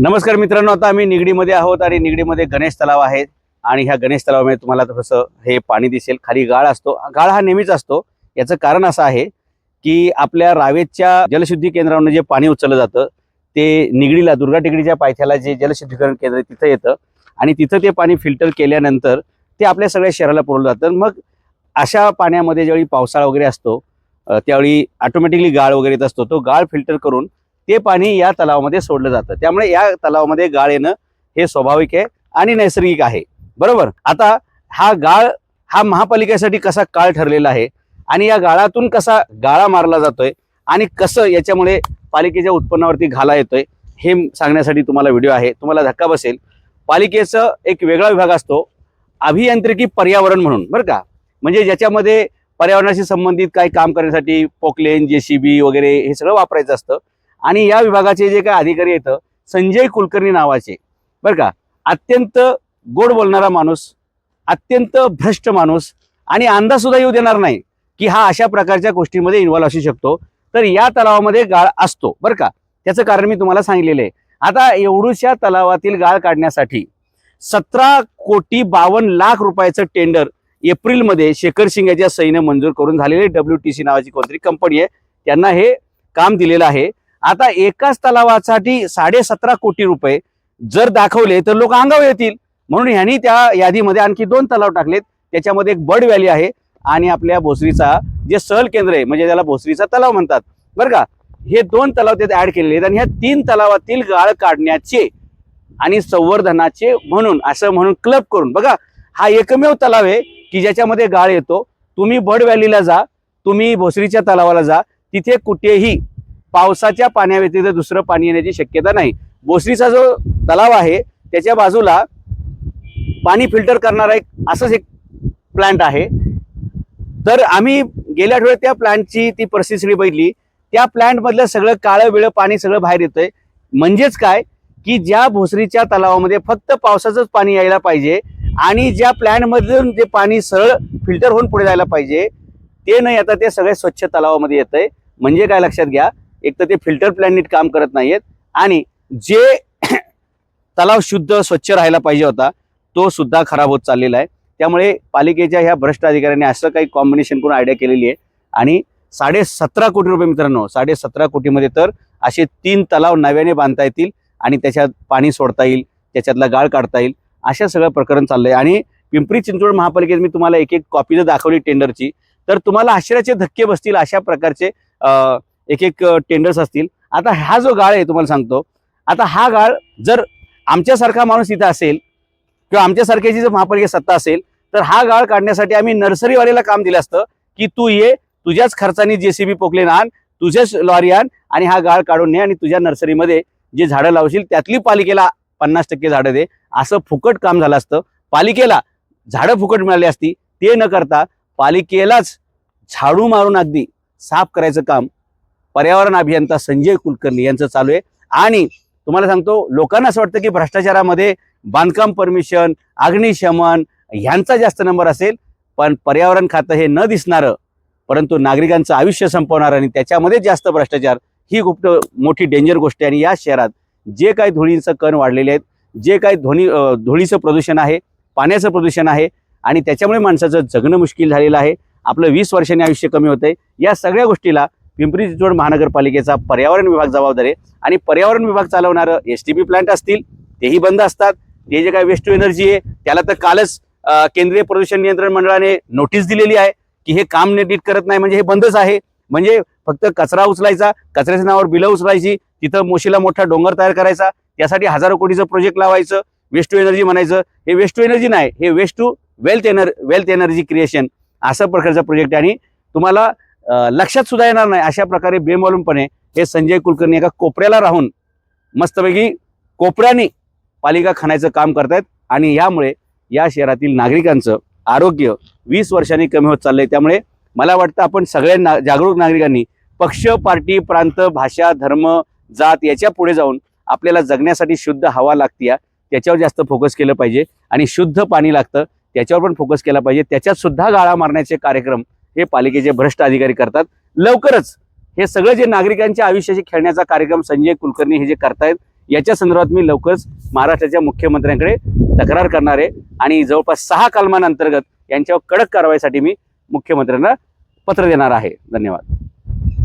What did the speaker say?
नमस्कार मित्रांनो आता आम्ही निगडीमध्ये आहोत आणि निगडीमध्ये गणेश तलाव आहे. आणि ह्या गणेश तलावामध्ये तुम्हाला थोडंसं हे पाणी दिसेल. खाली गाळ असतो. गाळ हा नेहमीच असतो. याचं कारण असं आहे की आपल्या रावेतच्या जलशुद्धी केंद्रावरून जे पाणी उचललं जातं ते निगडीला दुर्गा टेकडीच्या पायथ्याला जे जलशुद्धीकरण केंद्र तिथं येतं. आणि तिथं ते पाणी फिल्टर केल्यानंतर ते आपल्या सगळ्या शहराला पुरवलं जातं. मग अशा पाण्यामध्ये ज्यावेळी पावसाळा वगैरे असतो त्यावेळी ऑटोमॅटिकली गाळ वगैरे येत असतो. तो गाळ फिल्टर करून ते पाणी या तलावामध्ये सोडलं जातं. त्यामुळे या तलावामध्ये गाळ येणं हे स्वाभाविक आहे आणि नैसर्गिक आहे. बरोबर? आता हा गाळ हा महापालिकेसाठी कसा काळ ठरलेला आहे आणि या गाळातून कसा गाळा मारला जातोय आणि कसं याच्यामुळे पालिकेच्या उत्पन्नावरती घाला येतोय हे सांगण्यासाठी तुम्हाला व्हिडिओ आहे. तुम्हाला धक्का बसेल. पालिकेचं एक वेगळा विभाग असतो. अभियांत्रिकी पर्यावरण म्हणून. बरं का? म्हणजे ज्याच्यामध्ये पर्यावरणाशी संबंधित काही काम करण्यासाठी पोकलेन जेसीबी वगैरे हे सगळं वापरायचं असतं. आणि या विभागाचे जे काही अधिकारी येतं संजय कुलकर्णी नावाचे बरं का? अत्यंत गोड बोलणारा माणूस अत्यंत भ्रष्ट माणूस आणि अंदाज सुद्धा येऊ देणार नाही की हा अशा प्रकारच्या गोष्टींमध्ये इन्व्हॉल्व असू शकतो. तर या तलावामध्ये गाळ असतो बरं का? त्याचं कारण मी तुम्हाला सांगितलेलं आहे. आता एवढूशा तलावातील गाळ काढण्यासाठी सतरा कोटी बावन्न लाख रुपयाचं टेंडर एप्रिलमध्ये शेखर सिंग याच्या सहीने मंजूर करून झालेले डब्ल्यू टी सी नावाची कोणतरी कंपनी आहे. त्यांना हे काम दिलेलं आहे. आता एकाच तलावासाठी साडे सतरा कोटी रुपये जर दाखवले तर लोक अंगावर येतील. म्हणून ह्यांनी त्या यादीमध्ये आणखी दोन तलाव टाकलेत. त्याच्यामध्ये एक बर्ड व्हॅली आहे आणि आपल्या भोसरीचा जे सहल केंद्र आहे म्हणजे त्याला भोसरीचा तलाव म्हणतात. बरं का? हे दोन तलाव त्यात ऍड केलेले आहेत आणि ह्या तीन तलावातील गाळ काढण्याचे आणि संवर्धनाचे म्हणून असं म्हणून क्लब करून. बघा हा एकमेव तलाव आहे की ज्याच्यामध्ये गाळ येतो. तुम्ही बर्ड व्हॅलीला जा तुम्ही भोसरीच्या तलावाला जा तिथे कुठेही पावसाच्या पाण्याव्यतिरिक्त दुसरं पाणी येण्याची शक्यता नाही. भोसरीचा जो तलाव आहे त्याच्या बाजूला पाणी फिल्टर करणारा एक असंच एक प्लांट आहे. तर आम्ही गेल्या आठवड्यात त्या प्लांटची ती परिस्थिती बघितली. त्या प्लांटमधलं सगळं काळं वेळं पाणी सगळं बाहेर येतंय. म्हणजेच काय? की ज्या भोसरीच्या तलावामध्ये फक्त पावसाचंच पाणी यायला पाहिजे आणि ज्या प्लॅन्ट जे पाणी सरळ फिल्टर होऊन पुढे जायला पाहिजे ते न येता ते सगळे स्वच्छ तलावामध्ये येतंय. म्हणजे काय लक्षात घ्या? एक तर ते फिल्टर प्लॅन नीट काम करत नाहीयेत. आणि जे तलाव शुद्ध स्वच्छ राहायला पाहिजे होता तो सुद्धा खराब होत चाललेला आहे. त्यामुळे पालिकेच्या ह्या भ्रष्ट अधिकाऱ्यांनी असं काही कॉम्बिनेशन करून आयडिया केलेली आहे. आणि साडे सतरा कोटी रुपये मित्रांनो साडे सतरा कोटीमध्ये तर असे तीन तलाव नव्याने बांधता येतील आणि त्याच्यात पाणी सोडता येईल त्याच्यातला गाळ काढता येईल अशा सगळं प्रकरण चाललंय. आणि पिंपरी चिंचवड महापालिकेत मी तुम्हाला एक एक कॉपी जर दाखवली टेंडरची तर तुम्हाला आश्चर्याचे धक्के बसतील अशा प्रकारचे अं, एक एक टेंडर्स असतील. आता हा जो गाळ आहे तुम्हाला सांगतो. आता हा गाळ जर आमच्यासारखा माणूस इथं असेल किंवा आमच्यासारख्याची जर महापालिका सत्ता असेल तर हा गाळ काढण्यासाठी आम्ही नर्सरीवाल्याला काम दिलं असतं की तू ये तुझ्याच खर्चाने जेसीबी पोकलेन आण तुझ्याच लॉरी आण आणि हा गाळ काढून ने आणि तुझ्या नर्सरीमध्ये जे झाडं लावशील त्यातली पालिकेला पन्नास टक्के झाडं दे. असं फुकट काम झालं असतं. पालिकेला झाडं फुकट मिळाली असती ते न करता पालिकेलाच झाडू मारून अगदी साफ करायचं काम पर्यावरण अभियंता संजय कुलकर्णी यांचं चालू आहे. आणि तुम्हाला सांगतो लोकांना असं वाटतं की भ्रष्टाचारामध्ये बांधकाम परमिशन अग्निशमन ह्यांचा जास्त नंबर असेल पण पर्यावरण खातं हे न दिसणारं परंतु नागरिकांचं आयुष्य संपवणार आणि त्याच्यामध्ये जास्त भ्रष्टाचार ही खूप मोठी डेंजर गोष्ट आहे. आणि या शहरात जे काही धुळीचं कण वाढलेले आहेत जे काही ध्वनी धुळीचं प्रदूषण आहे पाण्याचं प्रदूषण आहे आणि त्याच्यामुळे माणसाचं जगणं मुश्किल झालेलं आहे. आपलं वीस वर्षांनी आयुष्य कमी होतंय. या सगळ्या गोष्टीला पिंपरी चिंचवड महानगरपालिकेचा पर्यावरण विभाग जबाबदार आहे. आणि पर्यावरण विभाग चालवणारं एस टी पी प्लांट असतील तेही बंद असतात. ते जे काय वेस्ट टू एनर्जी आहे त्याला तर कालच केंद्रीय प्रदूषण नियंत्रण मंडळाने नोटीस दिलेली आहे की हे काम नीट करत नाही म्हणजे हे बंदच आहे. म्हणजे फक्त कचरा उचलायचा कचऱ्याच्या नावावर बिलं उचलायची तिथं मोशीला मोठा डोंगर तयार करायचा त्यासाठी हजारो कोटीचं प्रोजेक्ट लावायचं वेस्ट टू एनर्जी म्हणायचं. हे वेस्ट टू एनर्जी नाही हे waste to wealth energy wealth energy creation असं प्रकारचा प्रोजेक्ट आहे. आणि तुम्हाला लक्षात सुद्धा येणार नाही अशा प्रकारे बेमालूमपणे हे संजय कुलकर्णी एका कोपऱ्याला राहून मस्तपैकी कोपऱ्याने पालिका खाण्याचं काम करतायत आणि यामुळे या शहरातील नागरिकांचं आरोग्य वीस वर्षांनी कमी होत चाललंय. त्यामुळे मला वाटतं आपण सगळ्या ना जागरूक नागरिकांनी पक्ष पार्टी प्रांत भाषा धर्म जात याच्यापुढे जाऊन आपल्याला जगण्यासाठी शुद्ध हवा लागती त्याच्यावर जास्त फोकस केलं पाहिजे. आणि शुद्ध पाणी लागतं त्याच्यावर पण फोकस केला पाहिजे. त्याच्यात सुद्धा गाळा मारण्याचे कार्यक्रम हे पालिकेचे भ्रष्ट अधिकारी करतात. लवकरच हे सगळं जे नागरिकांच्या आयुष्याशी खेळण्याचा कार्यक्रम संजय कुलकर्णी हे जे करतायत याच्या संदर्भात मी लवकरच महाराष्ट्राच्या मुख्यमंत्र्यांकडे तक्रार करणार आहे आणि जवळपास सहा कलमांअंतर्गत यांच्यावर कडक कारवाईसाठी मी मुख्यमंत्र्यांना पत्र देणार आहे. धन्यवाद.